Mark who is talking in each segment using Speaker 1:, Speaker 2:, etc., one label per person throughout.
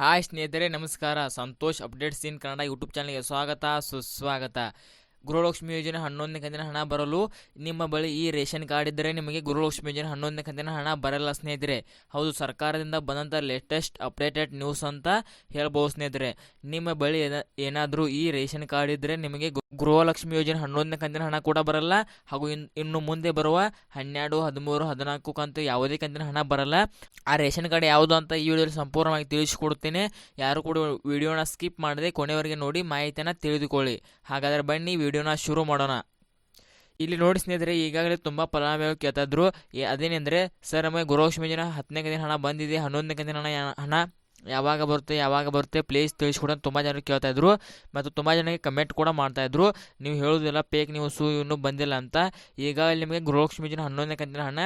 Speaker 1: Hi ಸ್ನೇಹಿತರೆ ನಮಸ್ಕಾರ. Santosh updates in Kannada YouTube ಚಾನಲ್ಗೆ ಸ್ವಾಗತ. ಸುಸ್ವಾಗತ. ಗೃಹಲಕ್ಷ್ಮಿ ಯೋಜನೆ ಹನ್ನೊಂದನೇ ಕಂತಿನ ಹಣ ಬರಲು ನಿಮ್ಮ ಬಳಿ ಈ ರೇಷನ್ ಕಾರ್ಡ್ ಇದ್ದರೆ ನಿಮಗೆ ಗೃಹಲಕ್ಷ್ಮಿ ಯೋಜನೆ ಹನ್ನೊಂದನೇ ಕಂತಿನ ಹಣ ಬರಲ್ಲ ಸ್ನೇಹಿತರೆ. ಹೌದು, ಸರ್ಕಾರದಿಂದ ಬಂದಂಥ ಲೇಟೆಸ್ಟ್ ಅಪ್ಡೇಟೆಡ್ ನ್ಯೂಸ್ ಅಂತ ಹೇಳ್ಬೋದು ಸ್ನೇಹಿತರೆ. ನಿಮ್ಮ ಬಳಿ ಏನಾದರೂ ಈ ರೇಷನ್ ಕಾರ್ಡ್ ಇದ್ದರೆ ನಿಮಗೆ ಗೃಹಲಕ್ಷ್ಮಿ ಯೋಜನೆ ಹನ್ನೊಂದನೇ ಕಂತಿನ ಹಣ ಕೂಡ ಬರಲ್ಲ. ಹಾಗೂ ಇನ್, ಇನ್ನು ಮುಂದೆ ಬರುವ ಹನ್ನೆರಡು, ಹದಿಮೂರು, ಹದಿನಾಲ್ಕು ಕಂತು ಯಾವುದೇ ಕಂತಿನ ಹಣ ಬರಲ್ಲ. ಆ ರೇಷನ್ ಕಾರ್ಡ್ ಯಾವುದು ಅಂತ ಈ ವಿಡಿಯೋದಲ್ಲಿ ಸಂಪೂರ್ಣವಾಗಿ ತಿಳಿಸಿಕೊಡುತ್ತೇನೆ. ಯಾರು ಕೂಡ ವಿಡಿಯೋನ ಸ್ಕಿಪ್ ಮಾಡದೆ ಕೊನೆಯವರೆಗೆ ನೋಡಿ ಮಾಹಿತಿಯನ್ನು ತಿಳಿದುಕೊಳ್ಳಿ. ಹಾಗಾದರೆ ಬನ್ನಿ ವಿಡಿಯೋನ ಶುರು ಮಾಡೋಣ. ಇಲ್ಲಿ ನೋಡಿ ಸ್ನೇಹಿತರೆ, ಈಗಾಗಲೇ ತುಂಬ ಫಲಾನುಭವಿಗಳು ಕೇಳ್ತಾಯಿದ್ರು ಅದೇನೆಂದರೆ ಸರ್ ನಮಗೆ ಗೃಹಲಕ್ಷ್ಮಿ ಯೋಜನೆ ಹತ್ತನೇ ಕಂತಿನ ಹಣ ಬಂದಿದೆ ಹನ್ನೊಂದನೇ ದಿನ ಹಣ ಹಣ ಯಾವಾಗ ಬರುತ್ತೆ ಯಾವಾಗ ಬರುತ್ತೆ ಪ್ಲೇಸ್ ತಿಳಿಸ್ಕೊಡ ತುಂಬ ಜನರು ಕೇಳ್ತಾಯಿದ್ರು ಮತ್ತು ತುಂಬ ಜನಕ್ಕೆ ಕಮೆಂಟ್ ಕೂಡ ಮಾಡ್ತಾಯಿದ್ರು ನೀವು ಹೇಳೋದಿಲ್ಲ ಫೇಕ್ ನ್ಯೂಸು ಇನ್ನೂ ಬಂದಿಲ್ಲ ಅಂತ. ಈಗಾಗಲೇ ನಿಮಗೆ ಗೃಹಲಕ್ಷ್ಮಿ ಯೋಜನೆ ಹನ್ನೊಂದನೇ ಕಂತಿನ ಹಣ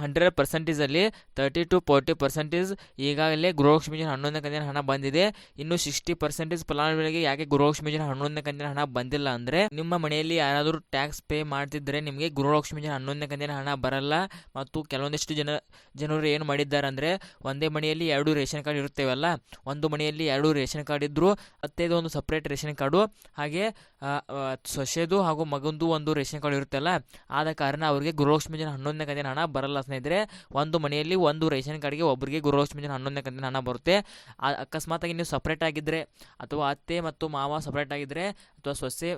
Speaker 1: ಹಂಡ್ರೆಡ್ ಪರ್ಸೆಂಟೇಜಲ್ಲಿ ತರ್ಟಿ ಟು ಫೋರ್ಟಿ ಪರ್ಸೆಂಟೇಜ್ ಈಗಾಗಲೇ ಗೃಹಲಕ್ಷ್ಮಿ ಯೋಜನೆ ಹನ್ನೊಂದನೇ ಕಂತಿನ ಹಣ ಬಂದಿದೆ. ಇನ್ನು ಸಿಕ್ಸ್ಟಿ ಪರ್ಸೆಂಟೇಜ್ ಫಲಾನುಭವಿಗಳಿಗೆ ಯಾಕೆ ಗೃಹಲಕ್ಷ್ಮಿ ಯೋಜನೆ ಹನ್ನೊಂದನೇ ಕಂತಿನ ಹಣ ಬಂದಿಲ್ಲ ಅಂದರೆ ನಿಮ್ಮ ಮನೆಯಲ್ಲಿ ಯಾರಾದರೂ ಟ್ಯಾಕ್ಸ್ ಪೇ ಮಾಡ್ತಿದ್ರೆ ನಿಮಗೆ ಗೃಹಲಕ್ಷ್ಮಿ ಯೋಜನೆ ಹನ್ನೊಂದನೇ ಕಂತಿನ ಹಣ ಬರಲ್ಲ. ಮತ್ತು ಕೆಲವೊಂದಿಷ್ಟು ಜನ, ಜನರು ಏನು ಮಾಡಿದ್ದಾರೆ ಅಂದರೆ ಒಂದೇ ಮನೆಯಲ್ಲಿ ಎರಡು ರೇಷನ್ ಕಾರ್ಡ್ ಇರುತ್ತೇವಲ್ಲ, ಒಂದು ಮನೆಯಲ್ಲಿ ಎರಡು ರೇಷನ್ ಕಾರ್ಡ್ ಇದ್ದರೂ ಅತ್ತೆದು ಒಂದು ಸಪ್ರೇಟ್ ರೇಷನ್ ಕಾರ್ಡು, ಹಾಗೆ ಸೊಸೆದು ಹಾಗೂ ಮಗಂದು ಒಂದು ರೇಷನ್ ಕಾರ್ಡ್ ಇರುತ್ತಲ್ಲ, ಆದ ಕಾರಣ ಅವರಿಗೆ ಗೃಹಲಕ್ಷ್ಮಿ ಯೋಜನೆ ಹನ್ನೊಂದನೇ ಕಂತಿನ ಹಣ ಬರಲ್ಲ. ಸ್ನೇಹಿತರೆ, ಒಂದು ಮನೆಯಲ್ಲಿ ಒಂದು ರೇಷನ್ ಕಾರ್ಡ್ಗೆ ಒಬ್ಬರಿಗೆ ಗೃಹಲಕ್ಷ್ಮಿ ಜನ ಹನ್ನೊಂದನೇ ಕಂತಿನ ಹಣ ಬರುತ್ತೆ. ಅಕಸ್ಮಾತಾಗಿ ನೀವು ಸಪ್ರೇಟ್ ಆಗಿದ್ದರೆ ಅಥವಾ ಅತ್ತೆ ಮತ್ತು ಮಾವ ಸಪ್ರೇಟ್ ಆಗಿದ್ದರೆ ಅಥವಾ ಸೊಸೆ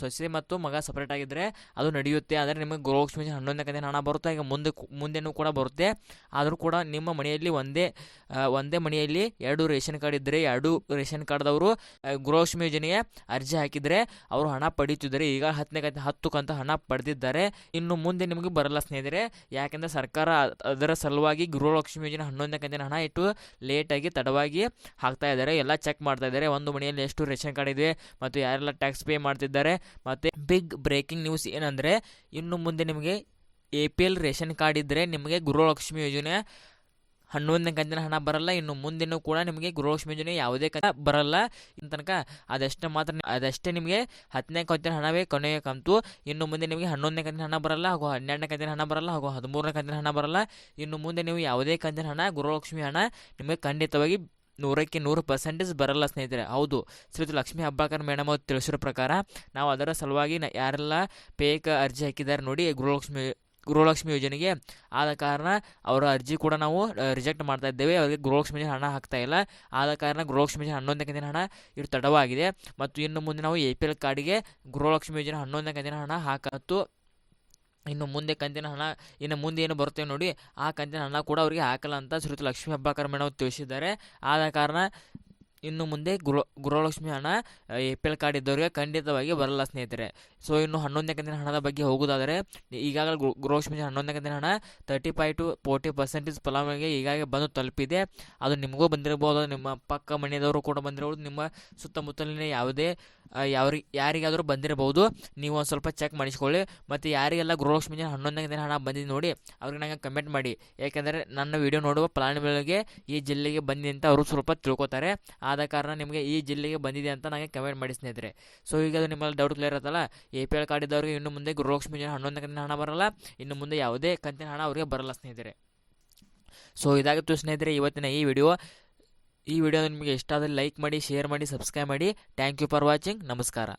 Speaker 1: ಸೊಸೆ ಮತ್ತು ಮಗ ಸಪ್ರೇಟ್ ಆಗಿದ್ದರೆ ಅದು ನಡೆಯುತ್ತೆ. ಆದರೆ ನಿಮಗೆ ಗೃಹಲಕ್ಷ್ಮಿ ಜನ ಹನ್ನೊಂದನೇ ಕಂತಿನ ಹಣ ಬರುತ್ತೆ. ಈಗ ಮುಂದೆ ಮುಂದೆನೂ ಕೂಡ ಬರುತ್ತೆ. ಆದರೂ ಕೂಡ ನಿಮ್ಮ ಮನೆಯಲ್ಲಿ ಒಂದೇ ಒಂದೇ ಮನೆಯಲ್ಲಿ ಎರಡು ರೇಷನ್ ಕಾರ್ಡ್ ಇದ್ದರೆ, ಎರಡು ರೇಷನ್ ಕಾರ್ಡ್ದವರು ಗೃಹಲಕ್ಷ್ಮಿ ಯೋಜನೆಗೆ ಅರ್ಜಿ ಹಾಕಿದರೆ, ಅವರು ಹಣ ಪಡೀತಿದ್ದಾರೆ. ಈಗ ಹತ್ತನೇ ಕಂತ ಹತ್ತು ಕಂತ ಹಣ ಪಡೆದಿದ್ದಾರೆ. ಇನ್ನು ಮುಂದೆ ನಿಮಗೆ ಬರಲ್ಲ ಸ್ನೇಹಿತರೆ. ಯಾಕೆಂದರೆ ಸರ್ಕಾರ ಅ- ಅದರ ಸಲುವಾಗಿ ಗೃಹಲಕ್ಷ್ಮಿ ಯೋಜನೆ ಹನ್ನೊಂದನೇ ಕಂತಿನ ಹಣ ಇಟ್ಟು ಲೇಟಾಗಿ ತಡವಾಗಿ ಹಾಕ್ತಾ ಇದ್ದಾರೆ. ಎಲ್ಲ ಚೆಕ್ ಮಾಡ್ತಾ ಇದ್ದಾರೆ. ಒಂದು ಮನೆಯಲ್ಲಿ ಎಷ್ಟು ರೇಷನ್ ಕಾರ್ಡ್ ಇದೆ ಮತ್ತು ಯಾರೆಲ್ಲ ಟ್ಯಾಕ್ಸ್ ಪೇ ಮಾಡ್ತಿದ್ದಾರೆ ಮತ್ತು ಬಿಗ್ ಬ್ರೇಕಿಂಗ್ ನ್ಯೂಸ್ ಏನಂದರೆ ಇನ್ನು ಮುಂದೆ ನಿಮಗೆ A P L ration card ಇದ್ದರೆ ನಿಮಗೆ ಗೃಹಲಕ್ಷ್ಮಿ ಯೋಜನೆ ಹನ್ನೊಂದನೇ ಕಂತಿನ ಹಣ ಬರಲ್ಲ, ಇನ್ನು ಮುಂದೆನೂ ಕೂಡ ನಿಮಗೆ ಗೃಹಲಕ್ಷ್ಮಿ ಯೋಜನೆ ಯಾವುದೇ ಕಂತ ಬರಲ್ಲ ತನಕ. ಅದಷ್ಟೇ ಮಾತ್ರ ಅದಷ್ಟೇ ನಿಮಗೆ ಹತ್ತನೇ ಕಂತಿನ ಹಣವೇ ಕೊನೆಯ ಕಂತು. ಇನ್ನು ಮುಂದೆ ನಿಮಗೆ ಹನ್ನೊಂದನೇ ಕಂತಿನ ಹಣ ಬರಲ್ಲ ಹಾಗೂ ಹನ್ನೆರಡನೇ ಕಂತಿನ ಹಣ ಬರಲ್ಲ ಹಾಗೂ ಹದಿಮೂರನೇ ಕಂತಿನ ಹಣ ಬರಲ್ಲ. ಇನ್ನು ಮುಂದೆ ನೀವು ಯಾವುದೇ ಕಂತಿನ ಹಣ, ಗೃಹಲಕ್ಷ್ಮಿ ಹಣ ನಿಮಗೆ ಖಂಡಿತವಾಗಿ ನೂರಕ್ಕೆ ನೂರು ಪರ್ಸೆಂಟೇಜ್ ಬರಲ್ಲ ಸ್ನೇಹಿತರೆ. ಹೌದು. ಶ್ರೀತು ಲಕ್ಷ್ಮಿ ಹಬ್ಬಾಕರ್ ಮೇಡಮ್ ಅವರು ತಿಳಿಸಿರೋ ಪ್ರಕಾರ ನಾವು ಅದರ ಸಲುವಾಗಿ ಯಾರೆಲ್ಲ ಪೇಕ ಅರ್ಜಿ ಹಾಕಿದ್ದಾರೆ ನೋಡಿ ಗೃಹಲಕ್ಷ್ಮಿ ಗೃಹಲಕ್ಷ್ಮಿ ಯೋಜನೆಗೆ ಆದ ಕಾರಣ ಅವರ ಅರ್ಜಿ ಕೂಡ ನಾವು ರಿಜೆಕ್ಟ್ ಮಾಡ್ತಾ ಇದ್ದೇವೆ. ಅವರಿಗೆ ಗೃಹಲಕ್ಷ್ಮಿ ಹಣ ಹಾಕ್ತಾ ಇಲ್ಲ. ಆದ ಕಾರಣ ಗೃಹಲಕ್ಷ್ಮಿ ಹನ್ನೊಂದನೇ ಕಂತಿನ ಹಣ ಇದು ತಡವಾಗಿದೆ. ಮತ್ತು ಇನ್ನು ಮುಂದೆ ನಾವು ಎ ಪಿ ಎಲ್ ಕಾರ್ಡಿಗೆ ಗೃಹಲಕ್ಷ್ಮಿ ಯೋಜನೆ ಹನ್ನೊಂದನೇ ಕಂತಿನ ಹಣ ಹಾಕತ್ತು ಇನ್ನು ಮುಂದೆ ಕಂತಿನ ಹಣ, ಇನ್ನು ಮುಂದೆ ಏನು ಬರುತ್ತೆ ನೋಡಿ, ಆ ಕಂತಿನ ಹಣ ಕೂಡ ಅವರಿಗೆ ಹಾಕಲ್ಲ ಅಂತ ಶ್ರೀಯುತ ಲಕ್ಷ್ಮೀ ಹಬ್ಬಾಕರ್ ಮೇಡಮ್ ತಿಳಿಸಿದ್ದಾರೆ. ಆದ ಕಾರಣ ಇನ್ನು ಮುಂದೆ ಗೃಹ, ಗೃಹಲಕ್ಷ್ಮಿ ಹಣ ಎ ಪಿ ಎಲ್ ಕಾರ್ಡ್ ಇದ್ದವರಿಗೆ ಖಂಡಿತವಾಗಿ ಬರಲ್ಲ, ಸ್ನೇಹಿತರೆ. ಸೊ ಇನ್ನು ಹನ್ನೊಂದನೇ ಕಂತಿನ ಹಣದ ಬಗ್ಗೆ ಹೋಗೋದಾದರೆ, ಈಗಾಗಲೇ ಗೃಹಲಕ್ಷ್ಮಿ ಹನ್ನೊಂದನೇ ಕಂತಿನ ಹಣ thirty five to forty percentage ಫಲಾನುಭವಿಗೆ ಈಗಾಗಲೇ ಬಂದು ತಲುಪಿದೆ. ಅದು ನಿಮಗೂ ಬಂದಿರಬಹುದು, ನಿಮ್ಮ ಪಕ್ಕ ಮನೆಯವರು ಕೂಡ ಬಂದಿರಬಹುದು, ನಿಮ್ಮ ಸುತ್ತಮುತ್ತಲಿನ ಯಾವುದೇ ಯಾವ ಯಾರಿಗಾದರೂ ಬಂದಿರಬಹುದು. ನೀವು ಒಂದು ಸ್ವಲ್ಪ ಚೆಕ್ ಮಾಡಿಸ್ಕೊಳ್ಳಿ. ಮತ್ತು ಯಾರಿಗೆಲ್ಲ ಗೃಹಲಕ್ಷ್ಮಿ ಹನ್ನೊಂದನೇ ಕಂತಿನ ಹಣ ಬಂದಿದೆ ನೋಡಿ, ಅವ್ರಿಗೆ ನನಗೆ ಕಮೆಂಟ್ ಮಾಡಿ. ಏಕೆಂದರೆ ನನ್ನ ವಿಡಿಯೋ ನೋಡುವ ಫಲಾನುಭವಿಗಳಿಗೆ ಈ ಜಿಲ್ಲೆಗೆ ಬಂದಿದೆ ಅಂತ ಅವರು ಸ್ವಲ್ಪ ತಿಳ್ಕೊತಾರೆ. ಆದ ಕಾರಣ ನಿಮಗೆ ಈ ಜಿಲ್ಲೆಗೆ ಬಂದಿದೆ ಅಂತ ನನಗೆ ಕಮೆಂಟ್ ಮಾಡಿ ಸ್ನೇಹಿತರೆ. ಸೊ ಈಗ ಅದು ನಿಮ್ಮಲ್ಲಿ ಡೌಟ್ ಕ್ಲಿಯರ್ ಆಯ್ತಲ್ಲ ಎ ಪಿ ಎಲ್ ಕಾರ್ಡ್ ಇದ್ದವ್ರಿಗೆ ಇನ್ನು ಮುಂದೆ ಗೃಹಲಕ್ಷ್ಮಿ ಯೋಜನೆ ಹನ್ನೊಂದನೇ ಕಂತಿನ ಹಣ ಬರಲ್ಲ. ಇನ್ನು ಮುಂದೆ ಯಾವುದೇ ಕಂತಿನ ಹಣ ಅವರಿಗೆ ಬರಲ್ಲ ಸ್ನೇಹಿತರೆ. ಸೊ ಇದಾಗಿತ್ತು ಸ್ನೇಹಿತರೆ ಇವತ್ತಿನ ಈ ವಿಡಿಯೋ ಈ ವಿಡಿಯೋ ನಿಮಗೆ ಇಷ್ಟ ಆದರೆ ಲೈಕ್ ಮಾಡಿ ಶೇರ್ ಮಾಡಿ ಸಬ್ಸ್ಕ್ರೈಬ್ ಮಾಡಿ. ಥ್ಯಾಂಕ್ ಯು ಫಾರ್ ವಾಚಿಂಗ್ ನಮಸ್ಕಾರ.